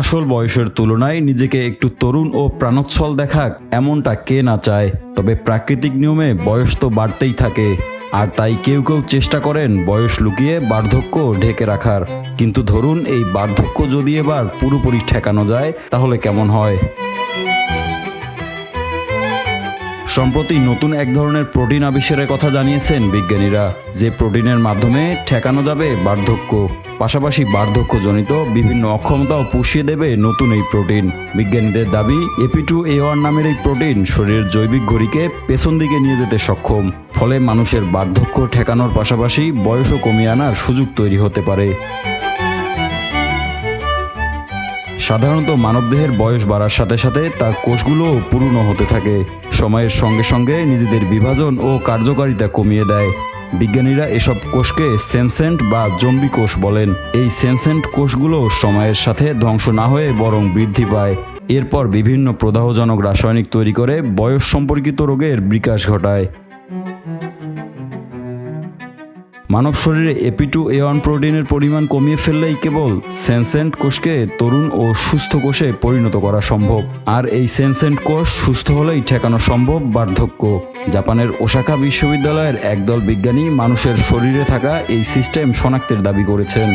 আসল বয়সের তুলনায় নিজেকে একটু তরুণ ও প্রাণোচ্ছল দেখাক এমনটা কে না চায়, তবে প্রাকৃতিক নিয়মে বয়স তো বাড়তেই থাকে। আর তাই কেউ কেউ চেষ্টা করেন বয়স লুকিয়ে বার্ধক্য ঢেকে রাখার। কিন্তু ধরুন এই বার্ধক্য যদি এবার পুরোপুরি ঠেকানো যায়, তাহলে কেমন হয়? সম্প্রতি নতুন এক ধরনের প্রোটিন আবিষ্কারের কথা জানিয়েছেন বিজ্ঞানীরা। যে প্রোটিনের মাধ্যমে ঠেকানো যাবে বার্ধক্য, পাশাপাশি বার্ধক্যজনিত বিভিন্ন অক্ষমতাও পুষিয়ে দেবে নতুন এই প্রোটিন। বিজ্ঞানীদের দাবি, এপি টু এ ওয়ান নামের এই প্রোটিন শরীরের জৈবিক ঘড়িকে পেছন দিকে নিয়ে যেতে সক্ষম। ফলে মানুষের বার্ধক্য ঠেকানোর পাশাপাশি বয়সও কমিয়ে আনার সুযোগ তৈরি হতে পারে। সাধারণত মানবদেহের বয়স বাড়ার সাথে সাথে তার কোষগুলোও পুরনো হতে থাকে। সময়ের সঙ্গে সঙ্গে নিজেদের বিভাজন ও কার্যকারিতা কমিয়ে দেয়। বিজ্ঞানীরা এসব কোষকে সেনসেন্ট বা জম্বি কোষ বলেন। এই সেনসেন্ট কোষগুলো সময়ের সাথে ধ্বংস না হয়ে বরং বৃদ্ধি পায়। এরপর বিভিন্ন প্রদাহজনক রাসায়নিক তৈরি করে বয়স সম্পর্কিত রোগের বিকাশ ঘটায়। মানব শরীরে এপিটু এ ওয়ান প্রোটিনের পরিমাণ কমিয়ে ফেললেই কেবল সেনসেন্ট কোষকে তরুণ ও সুস্থ কোষে পরিণত করা সম্ভব। আর এই সেনসেন্ট কোষ সুস্থ হলেই ঠেকানো সম্ভব বার্ধক্য। জাপানের ওসাকা বিশ্ববিদ্যালয়ের একদল বিজ্ঞানী মানুষের শরীরে থাকা এই সিস্টেম শনাক্তের দাবি করেছেন।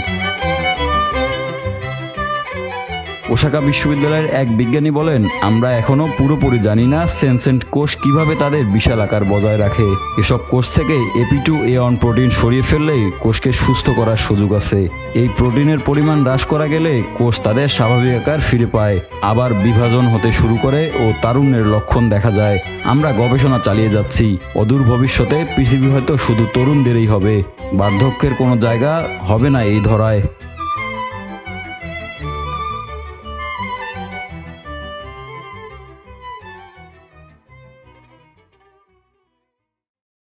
ওসাকা বিশ্ববিদ্যালয়ের এক বিজ্ঞানী বলেন, আমরা এখনও পুরোপুরি জানি না সেনসেন্ট কোষ কীভাবে তাদের বিশাল আকার বজায় রাখে। এসব কোষ থেকে AP two A on protein সরিয়ে ফেললেই কোষকে সুস্থ করার সুযোগ আছে। এই প্রোটিনের পরিমাণ হ্রাস করা গেলে কোষ তাদের স্বাভাবিক আকার ফিরে পায়। আবার বিভাজন হতে শুরু করে ও তারুণ্যের লক্ষণ দেখা যায়। আমরা গবেষণা চালিয়ে যাচ্ছি। অদূর ভবিষ্যতে পৃথিবী হয়তো শুধু তরুণদেরই হবে। বার্ধক্যের কোনো জায়গা হবে না এই ধরায়।